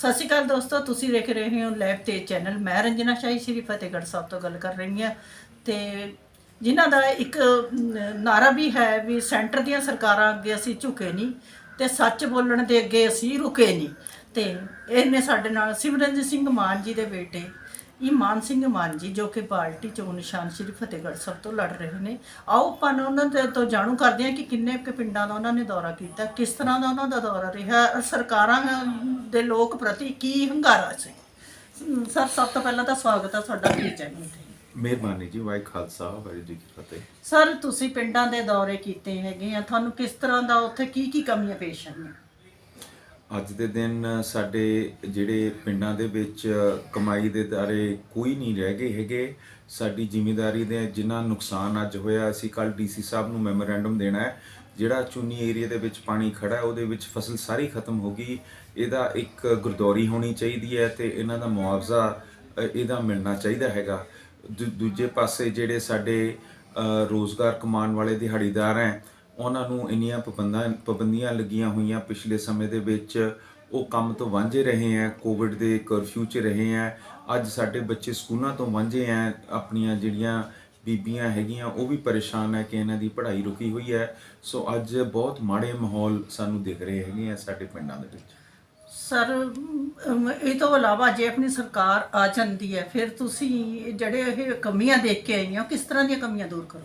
ਸਤਿ ਸ਼੍ਰੀ ਅਕਾਲ ਦੋਸਤੋ ਤੁਸੀਂ ਦੇਖ ਰਹੇ ਹੋ ਲਾਈਵ ਤੇ ਚੈਨਲ ਮੈਂ ਰੰਜਨਾ ਸ਼ਾਹੀ ਸ਼੍ਰੀ ਫਤਿਹਗੜ੍ਹ ਸਾਹਿਬ ਤੋਂ ਗੱਲ ਕਰ ਰਹੀ ਹਾਂ ਤੇ ਜਿਨ੍ਹਾਂ ਦਾ ਇੱਕ ਅਮ, ਨਾਰਾ ਵੀ ਹੈ ਵੀ ਸੈਂਟਰ ਦੀਆਂ ਸਰਕਾਰਾਂ ਅੱਗੇ ਅਸੀਂ ਝੁਕੇ ਨਹੀਂ ਤੇ ਸੱਚ ਬੋਲਣ ਦੇ ਅੱਗੇ ਅਸੀਂ ਰੁਕੇ ਨਹੀਂ। ਤੇ ਇਹਨੇ ਸਾਡੇ ਨਾਲ ਸਿਮਰਨਜੀਤ ਸਿੰਘ ਮਾਨ ਜੀ ਦੇ ਬੇਟੇ ਇਮਾਨ ਸਿੰਘ ਮਾਨ ਜੀ ਜੋ ਕਿ ਪਾਰਟੀ ਚੋਣ ਨਿਸ਼ਾਨ ਸ਼੍ਰੀ ਫਤਿਹਗੜ੍ਹ ਸਾਹਿਬ ਤੋਂ ਲੜ ਰਹੇ ਨੇ। ਆਓ ਆਪਾਂ ਨੂੰ ਉਹਨਾਂ ਦੇ ਤੋਂ ਜਾਣੂ ਕਰਦੇ ਹਾਂ ਕਿ ਕਿੰਨੇ ਕੁ ਪਿੰਡਾਂ ਦਾ ਉਹਨਾਂ ਨੇ ਦੌਰਾ ਕੀਤਾ ਕਿਸ ਤਰ੍ਹਾਂ ਦਾ ਉਹਨਾਂ ਦਾ ਦੌਰਾ ਰਿਹਾ ਸਰਕਾਰਾਂ ਦੇ ਲੋਕ ਪ੍ਰਤੀ ਕੀ ਹੰਗਾਰਾ ਸੀ? ਸਰ ਸਭ ਤੋਂ ਪਹਿਲਾਂ ਤਾਂ ਸਵਾਗਤ ਹੈ ਤੁਹਾਡਾ ਪਲੀਜ਼ ਚੈਨਲ ਤੇ ਮਿਹਰਬਾਨੀ ਜੀ ਵਾਹਿ ਖਾਲਸਾ ਵਾਹਿਗੁਰੂ ਜੀ ਕੀ ਫਤਿਹ। ਸਰ ਤੁਸੀਂ ਪਿੰਡਾਂ ਦੇ ਦੌਰੇ ਕੀਤੇ ਹੈਗੇ ਆ ਤੁਹਾਨੂੰ ਕਿਸ ਤਰ੍ਹਾਂ ਦਾ ਉੱਥੇ ਕੀ ਕੀ ਕਮੀਆਂ ਪੇਸ਼ ਆਈਆਂ? ਅੱਜ ਦੇ ਦਿਨ ਸਾਡੇ ਜਿਹੜੇ ਪਿੰਡਾਂ ਦੇ ਵਿੱਚ ਕਮਾਈ ਦੇ ਦਾਰੇ ਕੋਈ ਨਹੀਂ ਰਹਿ ਗਏ ਹੈਗੇ। ਸਾਡੀ ਜ਼ਿਮੀਂਦਾਰੀ ਦੇ ਜਿੰਨਾ ਨੁਕਸਾਨ ਅੱਜ ਹੋਇਆ ਅਸੀਂ ਕੱਲ ਡੀਸੀ ਸਾਹਿਬ ਨੂੰ ਮੈਮੋਰੈਂਡਮ ਦੇਣਾ ਹੈ। ਜਿਹੜਾ ਚੁੰਨੀ ਏਰੀਆ ਦੇ ਵਿੱਚ ਪਾਣੀ ਖੜਾ ਹੈ ਉਹਦੇ ਵਿੱਚ ਫਸਲ ਸਾਰੀ ਖਤਮ ਹੋ ਗਈ। ਇਹਦਾ ਇੱਕ ਗੁਰਦੌਰੀ ਹੋਣੀ ਚਾਹੀਦੀ ਹੈ ਤੇ ਇਹਨਾਂ ਦਾ ਮੁਆਵਜ਼ਾ ਇਹਦਾ ਮਿਲਣਾ ਚਾਹੀਦਾ ਹੈਗਾ। ਦੂ- ਦੂਜੇ ਪਾਸੇ ਜਿਹੜੇ ਸਾਡੇ ਅ, ਰੋਜ਼ਗਾਰ ਕਮਾਉਣ ਵਾਲੇ ਦਿਹਾੜੀਦਾਰ ਹੈ ਉਹਨਾਂ ਨੂੰ ਇੰਨੀਆਂ ਪਾਬੰਦਾਂ ਪਾਬੰਦੀਆਂ ਲੱਗੀਆਂ ਹੋਈਆਂ ਪਿਛਲੇ ਸਮੇਂ ਦੇ ਵਿੱਚ ਉਹ ਕੰਮ ਤੋਂ ਵਾਂਝੇ ਰਹੇ ਹੈ ਕੋਵਿਡ ਦੇ ਕਰਫਿਊ 'ਚ ਰਹੇ ਹੈ। ਅੱਜ ਸਾਡੇ ਬੱਚੇ ਸਕੂਲਾਂ ਤੋਂ ਵਾਂਝੇ ਹੈ ਆਪਣੀਆਂ ਜਿਹੜੀਆਂ ਬੀਬੀਆਂ ਹੈਗੀਆਂ ਉਹ ਵੀ ਪਰੇਸ਼ਾਨ ਹੈ ਕਿ ਇਹਨਾਂ ਦੀ ਪੜ੍ਹਾਈ ਰੁਕੀ ਹੋਈ ਹੈ। ਸੋ ਅੱਜ ਬਹੁਤ ਮਾੜੇ ਮਾਹੌਲ ਸਾਨੂੰ ਦਿਖ ਰਹੇ ਹੈਗੇ ਆ ਸਾਡੇ ਪਿੰਡਾਂ ਦੇ ਵਿੱਚ। ਸਰ ਇਹ ਤੋਂ ਇਲਾਵਾ ਜੇ ਆਪਣੀ ਸਰਕਾਰ ਆ ਜਾਂਦੀ ਹੈ, ਫਿਰ ਤੁਸੀਂ ਜਿਹੜੇ ਇਹ ਕਮੀਆਂ ਦੇਖ ਕੇ ਆਈਆਂ, ਕਿਸ ਤਰ੍ਹਾਂ ਦੀਆਂ ਕਮੀਆਂ ਦੂਰ ਕਰੋ?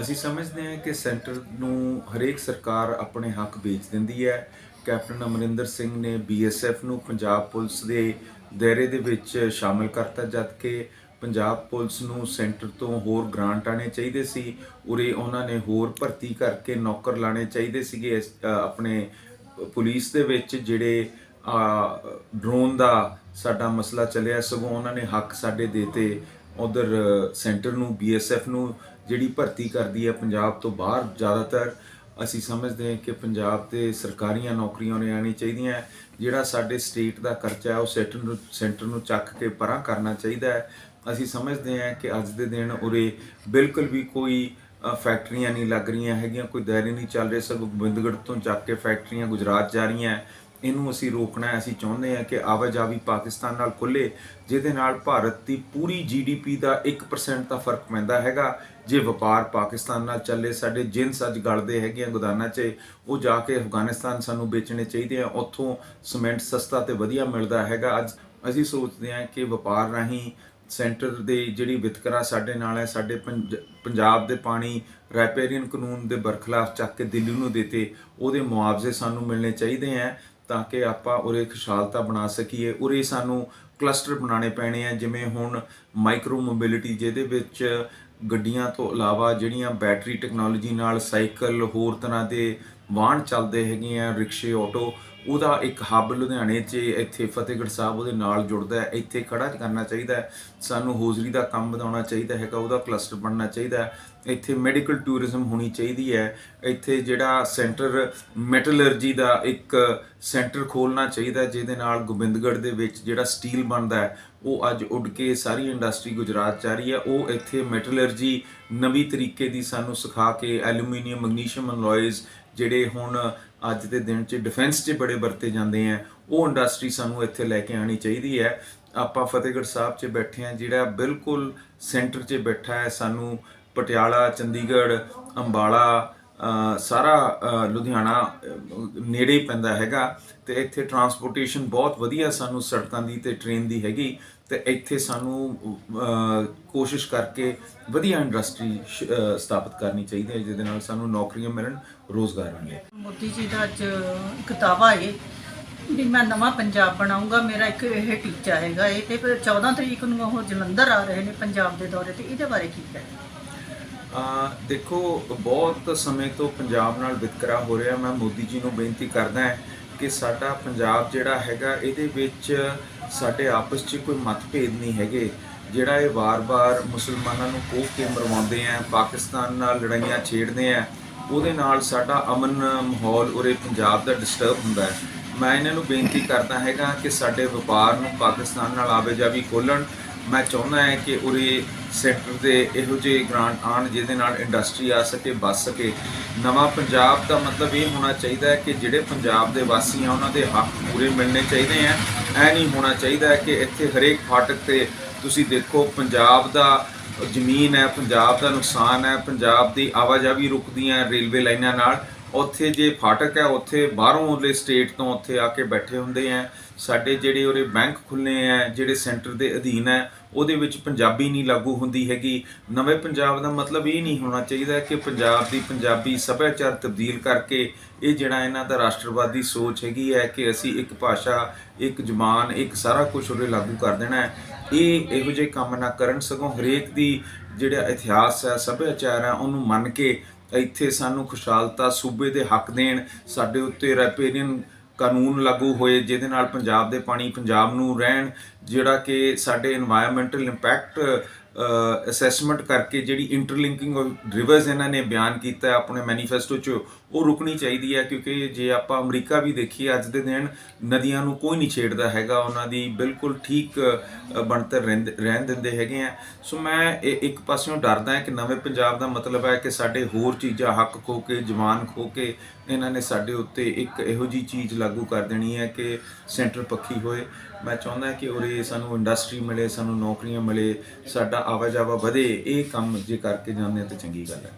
ਅਸੀਂ ਸਮਝਦੇ ਹਾਂ ਕਿ ਸੈਂਟਰ ਨੂੰ ਹਰੇਕ ਸਰਕਾਰ ਆਪਣੇ ਹੱਕ ਵੇਚ ਦਿੰਦੀ ਹੈ। ਕੈਪਟਨ ਅਮਰਿੰਦਰ ਸਿੰਘ ਨੇ ਬੀਐਸਐਫ ਨੂੰ ਪੰਜਾਬ ਪੁਲਿਸ ਦੇ ਦਾਇਰੇ ਦੇ ਵਿੱਚ ਸ਼ਾਮਲ ਕਰਤਾ, ਜਦ ਕਿ ਪੰਜਾਬ ਪੁਲਿਸ ਨੂੰ ਸੈਂਟਰ ਤੋਂ ਹੋਰ ਗ੍ਰਾਂਟ ਆਣੇ ਚਾਹੀਦੇ ਸੀ। ਉਰੇ ਉਹਨਾਂ ਨੇ ਹੋਰ ਭਰਤੀ ਕਰਕੇ ਨੌਕਰ ਲਾਣੇ ਚਾਹੀਦੇ ਸੀਗੇ, ਇਸ- ਆਪਣੇ ਪੁਲਿਸ ਦੇ ਵਿੱਚ, ਜਿਹੜੇ ਡਰੋਨ ਦਾ ਸਾਡਾ ਮਸਲਾ ਚੱਲਿਆ, ਸਗੋਂ ਉਹਨਾਂ ਨੇ ਹੱਕ ਸਾਡੇ ਦੇਤੇ ਉਧਰ ਸੈਂਟਰ ਨੂੰ, ਬੀਐਸਐਫ ਨੂੰ, ਜਿਹੜੀ ਭਰਤੀ ਕਰਦੀ ਹੈ ਪੰਜਾਬ ਤੋਂ ਬਾਹਰ ਜ਼ਿਆਦਾਤਰ। ਅਸੀਂ ਸਮਝਦੇ ਹਾਂ ਕਿ ਪੰਜਾਬ ਤੇ ਸਰਕਾਰੀਆਂ ਨੌਕਰੀਆਂ ਨੇ ਆਣੀ ਚਾਹੀਦੀਆਂ, ਜਿਹੜਾ ਸਾਡੇ ਸਟੇਟ ਦਾ ਖਰਚਾ ਹੈ ਉਹ ਸੈਂਟਰ ਨੂੰ ਸੈਂਟਰ ਨੂੰ ਚੱਕ ਕੇ ਪਰਾਂ ਕਰਨਾ ਚਾਹੀਦਾ ਹੈ। ਅਸੀਂ ਸਮਝਦੇ ਹਾਂ ਕਿ ਅੱਜ ਦੇ ਦਿਨ ਉਰੇ ਬਿਲਕੁਲ ਵੀ ਕੋਈ ਫੈਕਟਰੀਆਂ ਨਹੀਂ ਲੱਗ ਰਹੀਆਂ ਹੈਗੀਆਂ, ਕੋਈ ਦਾਇਰੇ ਨਹੀਂ ਚੱਲ ਰਹੇ, ਸਗੋਂ ਗੋਬਿੰਦਗੜ੍ਹ ਤੋਂ ਚੱਕ ਕੇ ਫੈਕਟਰੀਆਂ ਗੁਜਰਾਤ ਜਾ ਰਹੀਆਂ। ਇਹਨੂੰ ਅਸੀਂ ਰੋਕਣਾ ਹੈ, ਅਸੀਂ ਚਾਹੁੰਦੇ ਹਾਂ ਕਿ ਆਵਾਜਾਈ ਪਾਕਿਸਤਾਨ ਨਾਲ ਖੁੱਲੇ, ਜਿਹਦੇ ਨਾਲ ਭਾਰਤ ਦੀ ਪੂਰੀ ਜੀਡੀਪੀ ਦਾ 1% ਦਾ ਫ਼ਰਕ ਪੈਂਦਾ ਹੈਗਾ। ਜੇ ਵਪਾਰ ਪਾਕਿਸਤਾਨ ਨਾਲ ਚੱਲੇ, ਸਾਡੇ ਜਿੰਸ ਅੱਜ ਗਲਦੇ ਹੈਗੇ ਆ ਗੋਦਾਨਾਂ 'ਚ, ਉਹ ਜਾ ਕੇ ਅਫਗਾਨਿਸਤਾਨ ਸਾਨੂੰ ਵੇਚਣੇ ਚਾਹੀਦੇ ਆ। ਉੱਥੋਂ ਸੀਮੈਂਟ ਸਸਤਾ ਤੇ ਵਧੀਆ ਮਿਲਦਾ ਹੈਗਾ। ਅੱਜ ਅਸੀਂ ਸੋਚਦੇ ਹਾਂ ਕਿ ਵਪਾਰ ਰਾਹੀਂ ਸੈਂਟਰ ਦੇ ਜਿਹੜੀ ਵਿਤਕਰਾ ਸਾਡੇ ਨਾਲ ਹੈ, ਸਾਡੇ ਪੰਜ- ਪੰਜਾਬ ਦੇ ਪਾਣੀ, ਰੈਪੇਰੀਅਨ ਕਾਨੂੰਨ ਦੇ ਬਰਖਲਾਫ ਚੱਕ ਕੇ ਦਿੱਲੀ ਨੂੰ ਦਿੱਤੇ ਉਹਦੇ ਮੁਆਵਜ਼ੇ ਸਾਨੂੰ ਮਿਲਣੇ ਚਾਹੀਦੇ ਆ। ਤਾਂ ਕਿ ਆਪਾਂ ਉਰੇ ਖੁਸ਼ਹਾਲਤਾ ਬਣਾ ਸਕੀਏ। ਉਰੇ ਸਾਨੂੰ ਕਲਸਟਰ ਬਣਾਉਣੇ ਪੈਣੇ ਆ, ਜਿਵੇਂ ਹੁਣ ਮਾਈਕਰੋ ਮੋਬਿਲਿਟੀ, ਜਿਹਦੇ ਵਿੱਚ ਗੱਡੀਆਂ ਤੋਂ ਇਲਾਵਾ ਜਿਹੜੀਆਂ ਬੈਟਰੀ ਟੈਕਨੋਲੋਜੀ ਨਾਲ ਸਾਈਕਲ, ਹੋਰ ਤਰ੍ਹਾਂ ਦੇ ਵਾਹਨ ਚੱਲਦੇ ਹੈਗੇ ਆ, ਰਿਕਸ਼ੇ, ਆਟੋ, ਉਹਦਾ ਇੱਕ ਹੱਬ ਲੁਧਿਆਣੇ 'ਚ, ਇੱਥੇ ਫਤਿਹਗੜ੍ਹ ਸਾਹਿਬ ਉਹਦੇ ਨਾਲ ਜੁੜਦਾ ਹੈ। ਇੱਥੇ ਖੜਾ ਕਰਨਾ ਚਾਹੀਦਾ ਹੈ। ਸਾਨੂੰ ਹੋਜ਼ਰੀ ਦਾ ਕੰਮ ਵਧਾਉਣਾ ਚਾਹੀਦਾ ਹੈਗਾ, ਉਹਦਾ ਕਲਸਟਰ ਬਣਨਾ ਚਾਹੀਦਾ ਹੈ। ਇੱਥੇ ਮੈਡੀਕਲ ਟੂਰਿਜ਼ਮ ਹੋਣੀ ਚਾਹੀਦੀ ਹੈ। ਇੱਥੇ ਜਿਹੜਾ ਸੈਂਟਰ ਮੈਟਲਰਜੀ ਦਾ ਇੱਕ ਸੈਂਟਰ ਖੋਲਣਾ ਚਾਹੀਦਾ ਜਿਹਦੇ ਨਾਲ ਗੋਬਿੰਦਗੜ੍ਹ ਦੇ ਵਿੱਚ ਜਿਹੜਾ ਸਟੀਲ ਬਣਦਾ ਹੈ, ਉਹ ਅੱਜ ਉੱਡ ਕੇ ਸਾਰੀ ਇੰਡਸਟਰੀ ਗੁਜਰਾਤ ਜਾ ਰਹੀ ਹੈ। ਉਹ ਇੱਥੇ ਮੈਟਲਰਜੀ ਨਵੀਂ ਤਰੀਕੇ ਦੀ ਸਾਨੂੰ ਸਿਖਾ ਕੇ ਐਲੂਮੀਨੀਅਮ ਮੈਗਨੀਸ਼ੀਅਮ ਅਲੋਇਜ਼ ਜਿਹੜੇ ਹੁਣ ਅੱਜ ਦੇ ਦਿਨ 'ਚ ਡਿਫੈਂਸ 'ਚ ਬੜੇ ਵਰਤੇ ਜਾਂਦੇ ਆ ਉਹ ਇੰਡਸਟਰੀ ਸਾਨੂੰ ਇੱਥੇ ਲੈ ਕੇ ਆਣੀ ਚਾਹੀਦੀ ਹੈ। ਆਪਾਂ ਫਤਿਹਗੜ੍ਹ ਸਾਹਿਬ 'ਚ ਬੈਠੇ ਆ ਜਿਹੜਾ ਬਿਲਕੁਲ ਸੈਂਟਰ 'ਚ ਬੈਠਾ ਹੈ, ਸਾਨੂੰ ਪਟਿਆਲਾ, ਚੰਡੀਗੜ੍ਹ, ਅੰਬਾਲਾ ਸਾਰਾ ਲੁਧਿਆਣਾ ਨੇੜੇ ਪੈਂਦਾ ਹੈਗਾ ਤੇ ਇੱਥੇ ਟਰਾਂਸਪੋਰਟੇਸ਼ਨ ਬਹੁਤ ਵਧੀਆ ਸਾਨੂੰ ਸੜਕਾਂ ਦੀ ਤੇ ਟ੍ਰੇਨ ਦੀ ਹੈਗੀ ਤੇ ਇੱਥੇ ਸਾਨੂੰ ਕੋਸ਼ਿਸ਼ ਕਰਕੇ ਵਧੀਆ ਇੰਡਸਟਰੀ ਸਥਾਪਿਤ ਕਰਨੀ ਚਾਹੀਦੀ ਹੈ ਜਿਹਦੇ ਨਾਲ ਸਾਨੂੰ ਨੌਕਰੀਆਂ ਮਿਲਣ, ਰੋਜ਼ਗਾਰ ਮਿਲੇ। ਮੋਦੀ ਜੀ ਦਾ ਅੱਜ ਇੱਕ ਦਾਵਾ ਹੈ ਵੀ ਮੈਂ ਨਵਾਂ ਪੰਜਾਬ ਬਣਾਉਂਗਾ, ਮੇਰਾ ਇੱਕ ਇਹ ਟੀਚਾ ਹੈਗਾ ਇਹ ਤੇ ਫਿਰ 14 ਤਰੀਕ ਨੂੰ ਉਹ ਜਲੰਧਰ ਆ ਰਹੇ ਨੇ ਪੰਜਾਬ ਦੇ ਦੌਰੇ ਤੇ ਇਹਦੇ ਬਾਰੇ ਕੀ ਕਹਿਣਾ? ਦੇਖੋ, ਬਹੁਤ ਸਮੇਂ ਤੋਂ ਪੰਜਾਬ ਨਾਲ ਵਿਤਕਰਾ ਹੋ ਰਿਹਾ। ਮੈਂ ਮੋਦੀ ਜੀ ਨੂੰ ਬੇਨਤੀ ਕਰਦਾ ਹਾਂ ਕਿ ਸਾਡਾ ਪੰਜਾਬ ਜਿਹੜਾ ਹੈਗਾ, ਇਹਦੇ ਵਿੱਚ ਸਾਡੇ ਆਪਸ 'ਚ ਕੋਈ ਮਤਭੇਦ ਨਹੀਂ ਹੈਗੇ। ਜਿਹੜਾ ਇਹ ਵਾਰ-ਵਾਰ ਮੁਸਲਮਾਨਾਂ ਨੂੰ ਕੋਹ ਕੇ ਮਰਵਾਉਂਦੇ ਆ, ਪਾਕਿਸਤਾਨ ਨਾਲ ਲੜਾਈਆਂ ਛੇੜਦੇ ਆ, ਉਹਦੇ ਨਾਲ ਸਾਡਾ ਅਮਨ ਮਾਹੌਲ ਉਰੇ ਪੰਜਾਬ ਦਾ ਡਿਸਟਰਬ ਹੁੰਦਾ ਹੈ। ਮੈਂ ਇਹਨਾਂ ਨੂੰ ਬੇਨਤੀ ਕਰਦਾ ਹੈਗਾ ਕਿ ਸਾਡੇ ਵਪਾਰ ਨੂੰ ਪਾਕਿਸਤਾਨ ਨਾਲ ਆਵੇ ਜਾਵੀ ਖੋਲਣ ਮੈਂ ਚਾਹੁੰਦਾ ਹਾਂ ਕਿ ਉਰੇ ਸੈਕਟਰ ਦੇ ਇਹੋ ਜਿਹੇ ਗ੍ਰਾਂਟ ਆਣ ਜਿਹਦੇ ਨਾਲ ਇੰਡਸਟਰੀ ਆ ਸਕੇ ਵੱਸ ਸਕੇ। ਨਵਾਂ ਪੰਜਾਬ ਦਾ ਮਤਲਬ ਇਹ ਹੋਣਾ ਚਾਹੀਦਾ ਹੈ ਕਿ ਜਿਹੜੇ ਪੰਜਾਬ ਦੇ ਵਾਸੀ ਆ, ਉਹਨਾਂ ਦੇ ਹੱਕ ਪੂਰੇ ਮਿਲਣੇ ਚਾਹੀਦੇ ਆ। ਐ ਨਹੀਂ ਹੋਣਾ ਚਾਹੀਦਾ ਕਿ ਇੱਥੇ ਹਰੇਕ ਫਾਟਕ ਤੇ ਤੁਸੀਂ ਦੇਖੋ, ਪੰਜਾਬ ਦਾ ਜ਼ਮੀਨ ਹੈ, ਪੰਜਾਬ ਦਾ ਨੁਕਸਾਨ ਹੈ, ਪੰਜਾਬ ਦੀ ਆਵਾਜਾਈ ਰੁਕਦੀਆਂ ਰੇਲਵੇ ਲਾਈਨਾਂ ਨਾਲ। ਉੱਥੇ ਜੇ ਫਾਟਕ ਹੈ, ਉੱਥੇ ਬਾਹਰੋਂ ਉਹਦੇ ਸਟੇਟ ਤੋਂ ਉੱਥੇ ਆ ਕੇ ਬੈਠੇ ਹੁੰਦੇ ਆ। ਸਾਡੇ ਜਿਹੜੇ ਉਹਦੇ ਬੈਂਕ ਖੁੱਲੇ ਆ, ਜਿਹੜੇ ਸੈਂਟਰ ਦੇ ਅਧੀਨ ਹੈ ਉਹਦੇ ਵਿੱਚ ਪੰਜਾਬੀ ਨਹੀਂ ਲਾਗੂ ਹੁੰਦੀ ਹੈਗੀ। ਨਵੇਂ ਪੰਜਾਬ ਦਾ ਮਤਲਬ ਇਹ ਨਹੀਂ ਹੋਣਾ ਚਾਹੀਦਾ ਕਿ ਪੰਜਾਬ ਦੀ ਪੰਜਾਬੀ ਸੱਭਿਆਚਾਰ ਤਬਦੀਲ ਕਰਕੇ ਇਹ ਜਿਹੜਾ ਇਹਨਾਂ ਦਾ ਰਾਸ਼ਟਰਵਾਦੀ ਸੋਚ ਹੈਗੀ ਹੈ ਕਿ ਅਸੀਂ ਇੱਕ ਭਾਸ਼ਾ, ਇੱਕ ਜ਼ੁਬਾਨ, ਇੱਕ ਸਾਰਾ ਕੁਝ ਉਹਦੇ ਲਾਗੂ ਕਰ ਦੇਣਾ ਹੈ। ਇਹ ਇਹੋ ਜਿਹੇ ਕੰਮ ਨਾ ਕਰਨ ਸਗੋਂ ਹਰੇਕ ਦੀ ਜਿਹੜਾ ਇਤਿਹਾਸ ਹੈ, ਸੱਭਿਆਚਾਰ ਹੈ, ਉਹਨੂੰ ਮੰਨ ਕੇ ਇੱਥੇ ਸਾਨੂੰ ਖੁਸ਼ਹਾਲਤਾ, ਸੂਬੇ ਦੇ ਹੱਕ ਦੇਣ, ਸਾਡੇ ਉੱਤੇ ਰੈਪੇਰੀਅਨ ਕਾਨੂੰਨ ਲਾਗੂ ਹੋਏ, ਜਿਹਦੇ ਨਾਲ ਪੰਜਾਬ ਦੇ ਪਾਣੀ ਪੰਜਾਬ ਨੂੰ ਰਹਿਣ, ਜਿਹੜਾ ਕਿ ਸਾਡੇ এনवायरमेंटल ਇੰਪੈਕਟ ਅਸੈਸਮੈਂਟ ਕਰਕੇ ਜਿਹੜੀ ਇੰਟਰਲਿੰਕਿੰਗ ਆਫ ਰਿਵਰਸ ਇਹਨਾਂ ਨੇ ਬਿਆਨ ਕੀਤਾ ਆਪਣੇ ਮੈਨੀਫੈਸਟੋ 'ਚ ਉਹ ਰੁਕਣੀ ਚਾਹੀਦੀ ਹੈ, ਕਿਉਂਕਿ ਜੇ ਆਪਾਂ ਅਮਰੀਕਾ ਵੀ ਦੇਖੀਏ ਅੱਜ ਦੇ ਦਿਨ, ਨਦੀਆਂ ਨੂੰ ਕੋਈ ਨਹੀਂ ਛੇੜਦਾ ਹੈਗਾ, ਉਹਨਾਂ ਦੀ ਬਿਲਕੁਲ ਠੀਕ ਬਣਤਰ ਰਹਿੰਦ- ਰਹਿਣ ਦਿੰਦੇ ਹੈਗੇ ਆ। ਸੋ ਮੈਂ ਇਹ ਇੱਕ ਪਾਸਿਓਂ ਡਰਦਾ ਹਾਂ ਕਿ ਨਵੇਂ ਪੰਜਾਬ ਦਾ ਮਤਲਬ ਹੈ ਕਿ ਸਾਡੇ ਹੋਰ ਚੀਜ਼ਾਂ ਹੱਕ ਖੋ ਕੇ, ਜਵਾਨ ਖੋ ਕੇ, ਇਹਨਾਂ ਨੇ ਸਾਡੇ ਉੱਤੇ ਇੱਕ ਇਹੋ ਜੀ ਚੀਜ਼ ਲਾਗੂ ਕਰ ਦੇਣੀ ਹੈ ਕਿ ਸੈਂਟਰ ਪੱਖੀ ਹੋਏ। ਮੈਂ ਚਾਹੁੰਦਾ ਕਿ ਉਰੇ ਸਾਨੂੰ ਇੰਡਸਟਰੀ ਮਿਲੇ, ਸਾਨੂੰ ਨੌਕਰੀਆਂ ਮਿਲੇ, ਸਾਡਾ ਆਵਾਜਾਵਾ ਵਧੇ, ਇਹ ਕੰਮ ਜੇ ਕਰਕੇ ਜਾਂਦੇ ਹਾਂ ਤਾਂ ਚੰਗੀ ਗੱਲ ਹੈ।